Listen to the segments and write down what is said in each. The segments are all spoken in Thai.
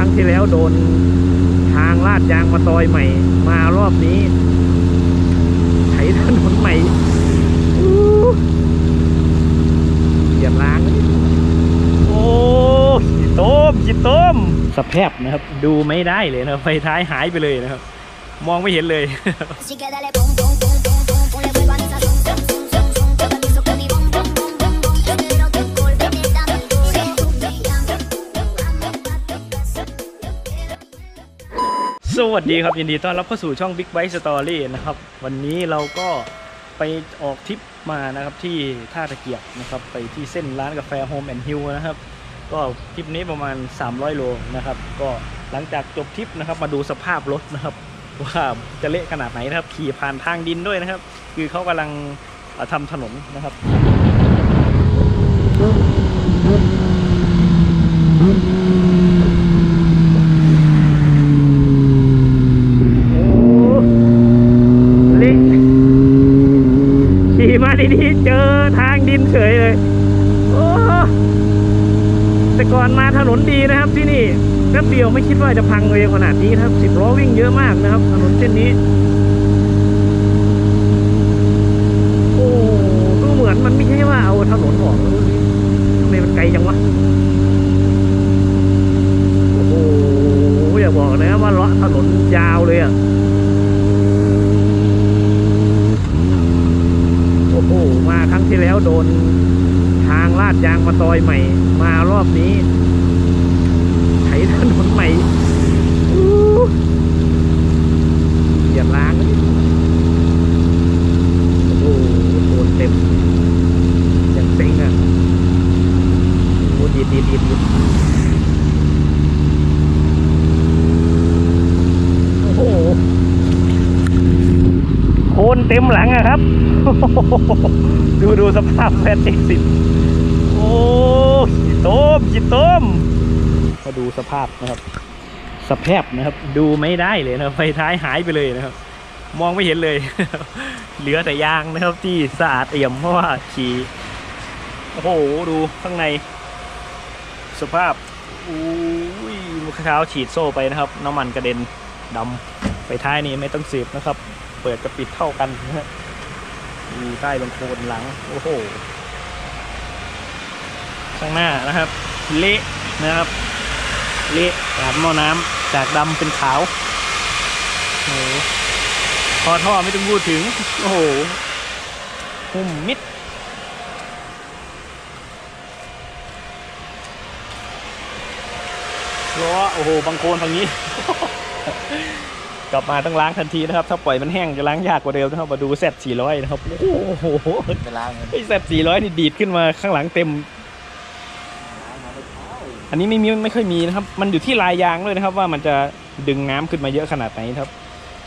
ครั้งที่แล้วโดนทางลาดยางมาตอยใหม่ มารอบนี้ไถถนนใหม่เหยียบล้าง โอ้ขีดต้มขีดต้มสภาพนะครับ ดูไม่ได้เลยนะไฟท้ายหายไปเลยนะครับ มองไม่เห็นเลย สวัสดีครับยินดีต้อนรับเข้าสู่ช่อง Big Bike Story นะครับ วันนี้เราก็ไปออกทริปมานะครับที่ท่าตะเกียบนะครับ ไปที่เส้นร้านกาแฟ Home and Hill นะครับ ก็ทริปนี้ประมาณ 300 โลนะครับ ก็หลังจากจบทริปนะครับ มาดูสภาพรถนะครับ ว่าจะเละขนาดไหนนะครับ ขี่ผ่านทางดินด้วยนะครับ คือเขากำลังทำถนนนะครับ โอ้เละ ขี่มาดีๆเจอทางดินเฉยเลยโอ้แต่ก่อนมาถนนดีนะครับที่นี่แป๊บเดียวไม่คิดว่าจะพังเร็วขนาดนี้ครับสิบล้อวิ่งเยอะมากนะครับ ถนนเส้นนี้โอ้ดูเหมือนมันไม่ใช่ว่าเอาถนนออกทำไมมันไกลจังวะ โอ้โหอย่าบอกนะว่าเลาะถนนยาวเลยอะ โอ้โห มาครั้ง ที่แล้วโดนทางลาดยางมาตอยใหม่ มารอบนี้ไถถนนใหม่เหยียบล้างโอ้โหโดนเต็มอย่างเซ็งอะโอ้ดีดีดดีดดีดโอ้โหโคนเต็มหลังอะครับ ดูดูสภาพแฟนเจ็สิโอ้ขีดต้มขีดต้มมาดูสภาพนะครับสภาพนะครับ ดูไม่ได้เลยนะไฟท้ายหายไปเลยนะครับ มองไม่เห็นเลย เหลือแต่ยางนะครับที่สะอาดเอี่ยมเพราะว่าขี่โอ้โหดูข้างใน สภาพอุ้ยมือเท้าฉีดโซ่ไปนะครับ น้ำมันกระเด็นดำไปท้ายนี่ไม่ต้องสืบนะครับ เปิดกับปิดเท่ากันนะ ฮะมีใต้บังโคลนหลัง โอ้โห ข้างหน้านะครับ เละนะครับ เละหลานหม้อน้ำจากดำเป็นขาวโอ้โหพอท่อไม่ต้องพูดถึง โอ้โหหุ่มมิดล้อโอ้โหบางโคลนทางนี้ กลับมาต้องล้างทันทีนะครับ ถ้าปล่อยมันแห้งจะล้างยากกว่าเดิมนะครับ มาดูแซด400นะครับ โอ้โหไปล้างเงินไอ้แซด400นี่ดีดขึ้นมาข้างหลังเต็ม อันนี้ไม่มีไม่ค่อยมีนะครับ มันอยู่ที่ลายยางด้วยนะครับ ว่ามันจะดึงน้ำขึ้นมาเยอะขนาดไหนนะครับ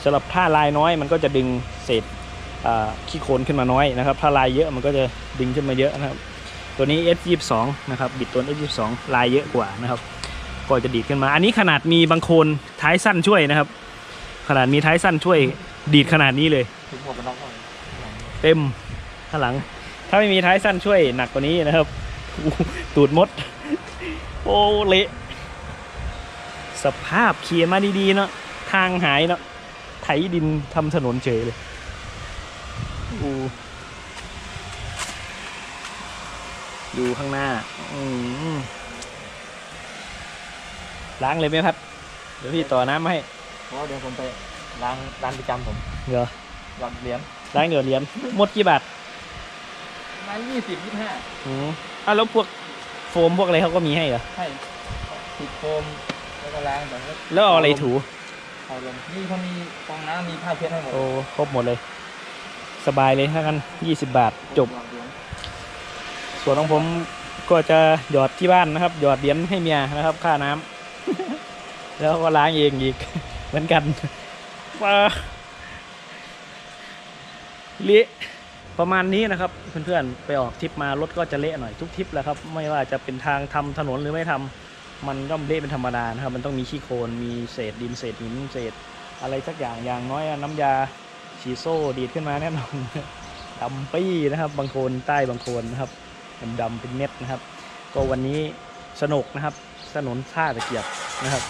สำหรับถ้าลายน้อยมันก็จะดึงเศษอ่าขี้โคลนขึ้นมาน้อยนะครับ ถ้าลายเยอะมันก็จะดึงขึ้นมาเยอะนะครับ ตัวนี้ S22 นะครับ บิดตัว S22 ลายเยอะกว่านะครับ ก็จะดีดขึ้นมา อันนี้ขนาดมีบางโคลนท้ายสั้นช่วยนะครับ ขนาดมีท้ายสั้นช่วยดีดขนาดนี้เลย ถึงหมวกกันน็อกเลยเต็มข้างหลัง ถ้าไม่มีท้ายสั้นช่วยหนักกว่านี้นะครับ ตูดมด โอ้เละสภาพเขียนมาดีๆเนาะทางหายเนาะไถดินทำถนนเฉยเลยอูดูข้างหน้า อืล้างเลยไหมพัดเดี๋ยวพี่ต่อน้ำมาให้ เพราะว่าเดี๋ยวผมไปล้างร้านประจำผมเหรอหยอดเหรียญล้างเดี๋ยวเหรียญหมดกี่บาทประมาณยี่สิบยี่ห้าอืมอะแล้วพวกโฟมพวกอะไรเขาก็มีให้เหรอ ให้ติดโฟมแล้วก็ล้างแบบว่าแล้วเอาอะไรถู เอาลมนี่เขามีฟองน้ำมีผ้าเช็ดให้หมดโอ้ ครบหมดเลย สบายเลยถ้ากันยี่สิบบาทจบหยอดเหรียญส่วนของผมก็จะหยอดที่บ้านนะครับ หยอดเหรียญให้เมียนะครับ ค่าน้ำ แล้วก็ล้างเองอีก เหมือนกันว้าเละประมาณนี้นะครับเพื่อนๆไปออกทริปมารถก็จะเละหน่อยทุกทริปแหละครับ ไม่ว่าจะเป็นทางทำถนนหรือไม่ทำมันก็เละเป็นธรรมดานะครับ มันต้องมีขี้โคลนมีเศษดินเศษหินเศษ อะไรสักอย่างอย่างน้อยน้ำยาฉีโซ่ดีดขึ้นมาแน่นอนดำปี้นะครับบางโคลนใต้บางโคลนนะครับดำๆเป็นเม็ดนะครับ ก็วันนี้สนุกนะครับถนนท่าตะเกียบนะครับ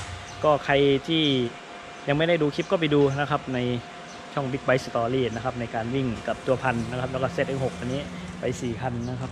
ก็ใครที่ ยังไม่ได้ดูคลิปก็ไปดูนะครับในช่อง Big Bike Story นะครับในการวิ่งกับตัวพันนะครับแล้วก็เซต X6 อันนี้ไป4คันนะครับ